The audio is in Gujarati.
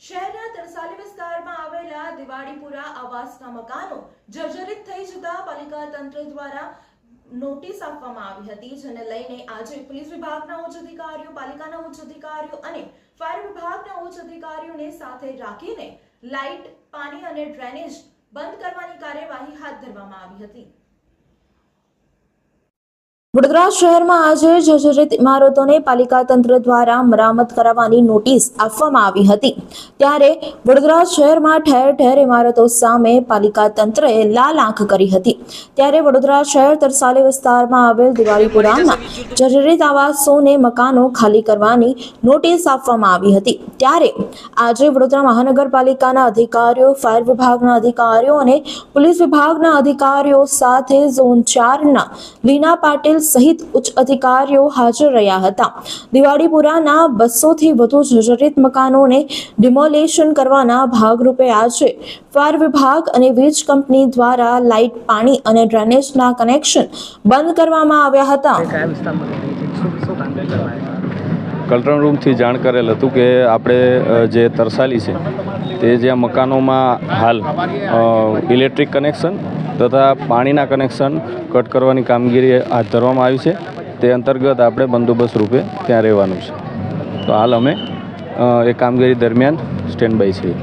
શહેરના તરસાલી વિસ્તારમાં આવેલા દિવાળીપુરા આવાસના મકાનો જર્જરિત થઈ જતા પાલિકા તંત્ર દ્વારા નોટિસ આપવામાં આવી હતી, જેને લઈને આજે પોલીસ વિભાગના ઉચ્ચ અધિકારીઓ, પાલિકાના ઉચ્ચ અધિકારીઓ અને ફાયર વિભાગના ઉચ્ચ અધિકારીઓને સાથે રાખીને લાઇટ, પાણી અને ડ્રેનેજ બંધ કરવાની કાર્યવાહી હાથ ધરવામાં આવી હતી. વડોદરા શહેરમાં આજે જર્જરિત ઇમારતોને પાલિકા તંત્ર દ્વારા મરામત કરાવવાની નોટિસ આપવામાં આવી હતી. ત્યારે વડોદરા શહેરમાં ઠેર ઠેર ઇમારતો સામે પાલિકા તંત્રએ લાલ આંખ કરી હતી. ત્યારે વડોદરા શહેર તરસાલી વિસ્તારમાં આવેલ દિવાળીપુરામાં જર્જરિત આવાસોને મકાનો ખાલી કરવાની નોટિસ આપવામાં આવી હતી. ત્યારે આજે વડોદરા મહાનગરપાલિકાના અધિકારીઓ, ફાયર વિભાગના અધિકારીઓ અને પોલીસ વિભાગના અધિકારીઓ સાથે ઝોન ચારના લીના પાટીલ સહિત ઉચ્ચ અધિકારીઓ હાજર રહ્યા હતા. દિવાળીપુરાના બસોથી વધુ જર્જરિત મકાનોને ડિમોલેશન કરવાના ભાગરૂપે આજે ફાયર વિભાગ અને વીજ કંપની દ્વારા લાઇટ પાણી અને ડ્રેનેજના કનેક્શન બંધ કરવામાં આવ્યા હતા. કલ્ટ્રન રૂમથી જાણ કરેલ હતું કે આપણે જે તરસાલી છે તે જ્યાં મકાનોમાં હાલ ઇલેક્ટ્રિક કનેક્શન તથા પાણીના કનેક્શન કટ કરવાની કામગીરી હાથ ધરવામાં આવી છે. તે અંતર્ગત આપણે બંદોબસ્ત રૂપે ત્યાં રહેવાનું છે. તો હાલ અમે એ કામગીરી દરમિયાન સ્ટેન્ડ બાય છીએ.